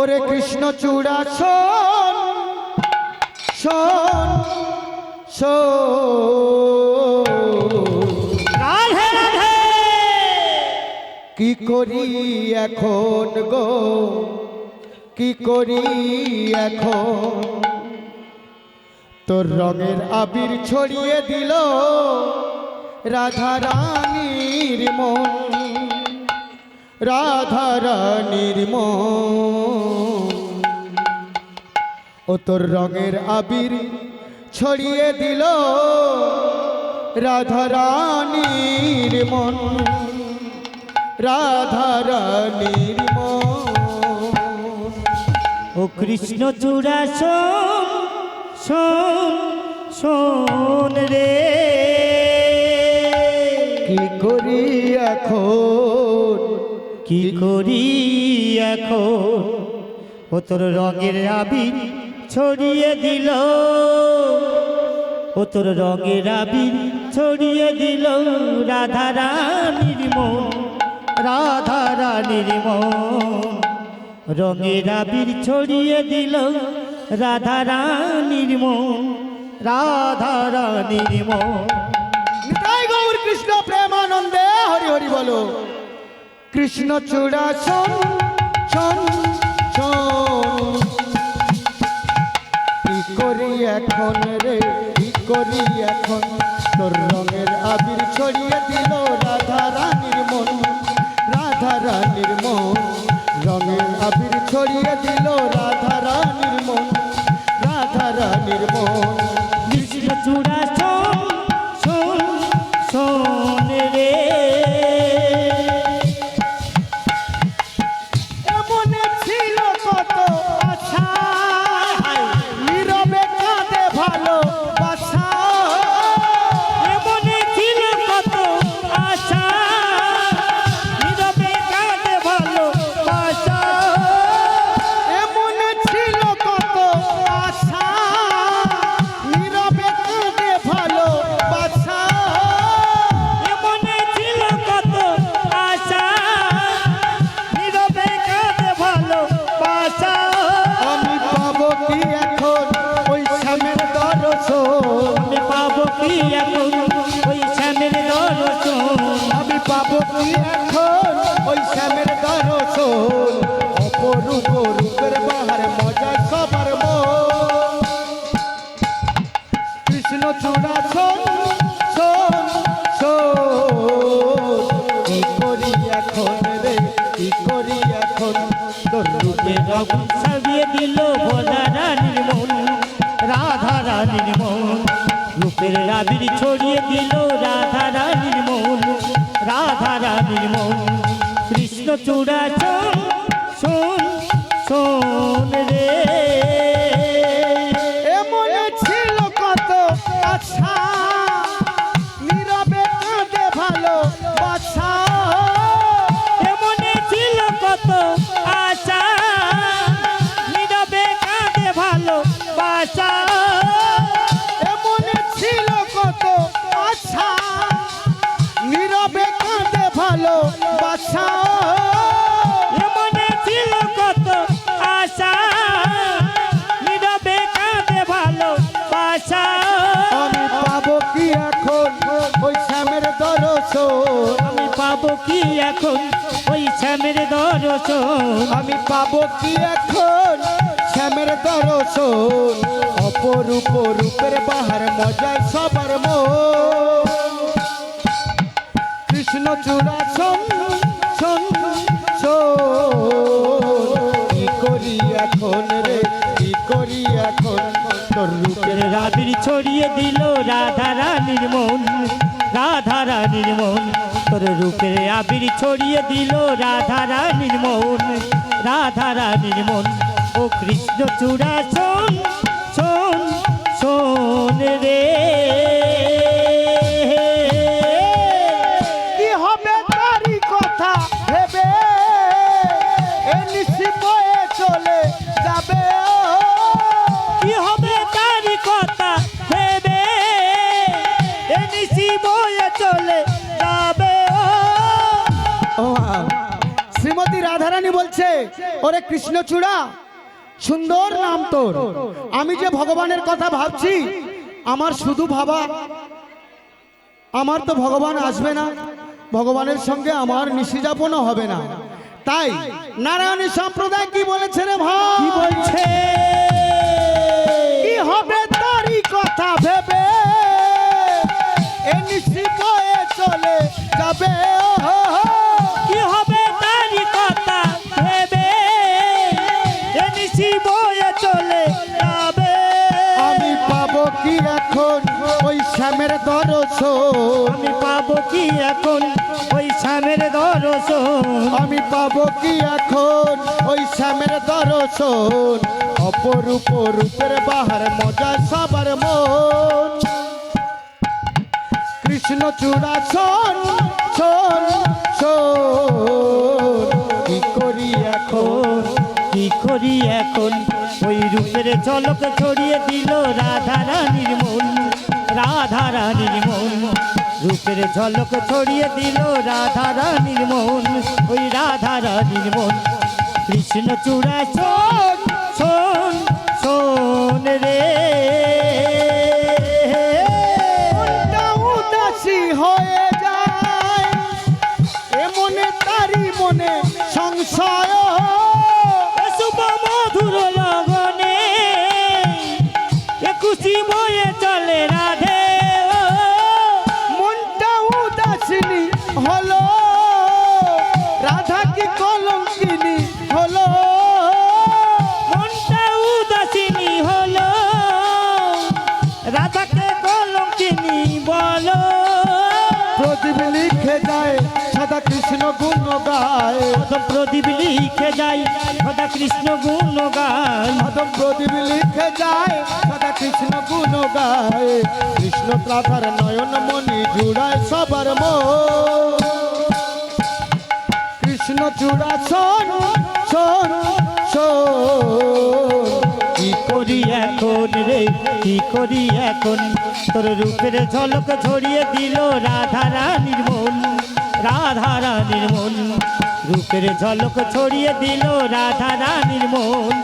ওরে কৃষ্ণ চূড়া শোন শোন শোন। রাধে রাধে। কি করি এখন গো? কি করি এখন? তোর রঙের আবির ছড়িয়ে দিল রাধা রানীর মন রাধা রানীর মন। ও তোর রঙের আবির ছড়িয়ে দিল রাধা রানীর মন। রাধা রানীর মন। ও কৃষ্ণ চূড়া শোন শোন শোন রে। কি করি এখন? কি করি এখন? ও তোর রঙের আবির ছড়িয়ে দিল। ও তোর রঙের আবির ছড়িয়ে দিল। রাধা রানীর মন, রাধা রানীর মন। রঙের আবির ছড়িয়ে দিল। রাধা রানীর মন, রাধা রানীর নিতাই গৌর কৃষ্ণ প্রেমানন্দে, হরি হরি বলো। কৃষ্ণ চূড়া শোন শোন শোন। করি এখন রে? কি করি এখন? তোর রঙের আবির ছড়িয়ে দিল রাধা রানীর মন। রাধা রানীর মন। রঙের আবির ছড়িয়ে দিল রাধা রানীর মন। রাধা রানীর মন। চূড়া ভালো কি এখন ওই শ্যামের দর্শন আমি পাবো কি এখন? ওই শ্যামের দর্শন অপরূপ রূপের বাহার মজা সবার কৃষ্ণ চূড়া শোন শোন শোন। করি এখন রে? কি করি এখন? তোর রূপে রঘু সাজিয়ে দিল ভোলা রানীর মন, রাধা রানীর মন। রূপের রাবির ছড়িয়ে দিল রাধা রানীর মন, রাধা রানীর মন। কৃষ্ণ চূড়া শোন শোন রে। দর্শন আমি পাবো কি এখন? ওই শ্যামের দর্শন। আমি পাবো কি এখন? শ্যামের দর্শন। অপরূপ রূপের বাহার মজায় সবার মন। কৃষ্ণ চূড়া কি করি এখন রে? কি করি এখন? তোর রূপের রাবির ছড়িয়ে দিল রাধা রানীর মন। রানীর মন। তোর রূপের আবির ছড়িয়ে দিল রাধা রানীর মন। রাধা রানীর ও কৃষ্ণ চূড়া শোন শোন শোন রে। রাধারানী বলছে ওরে কৃষ্ণচূড়া সুন্দর নাম তোর। আমি যে ভগবানের কথা ভাবছি আমার শুধু ভাবা আমার তো ভগবান আসবে না। ভগবানের সঙ্গে আমার নিশিযাপনও হবে না। তাই নারায়ণী সম্প্রদায় কি বলেছে রে ভাই? কি বলছে? কি হবে তারই কথা ভেবে? এ নিশি বয়ে চলে যাবে ও দর্শন। আমি পাবো কি এখন? ওই স্বামীর দর্শন। আমি পাবো কি এখন? ওই শ্যামের দর্শন। অপরূপ রূপের বাহার মজা সবার মন। কৃষ্ণ চূড়া শোন শোন শোন। কি করি এখন? কি করি এখন? ওই রূপের ঝলক ছড়িয়ে দিল রাধা রানীর রাধা রানীর মন। রূপের ঝলক ছড়িয়ে দিল রাধা রানীর মন। ওই রাধা রানীর মন। কৃষ্ণ চূড়া গুণ গায় অদম প্রদীপ লিখে যাই সদা কৃষ্ণ গুণ গান আদম প্রদীপ লিখে যায় সাদা কৃষ্ণ গুণ গায় কৃষ্ণ রাধার নয়ন মনি জুড়ায় সবার মন। কৃষ্ণ চূড়া শোন শোন কি করি এখন রে? কি করি এখন? তোর রূপের ঝলক ছড়িয়ে দিল রাধা রানীর মন। রাধা রানীর মন। রূপের ঝলক ছড়িয়ে দিল রাধা রানীর মন।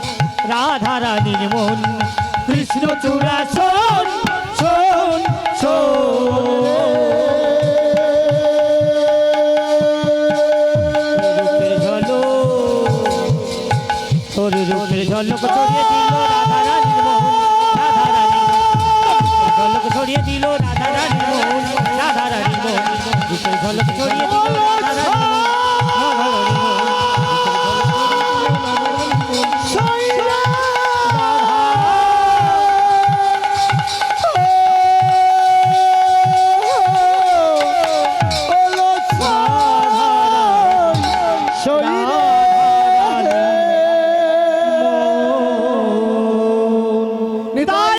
রাধা রানীর মন। কৃষ্ণ চূড়া শোন শোন শোন।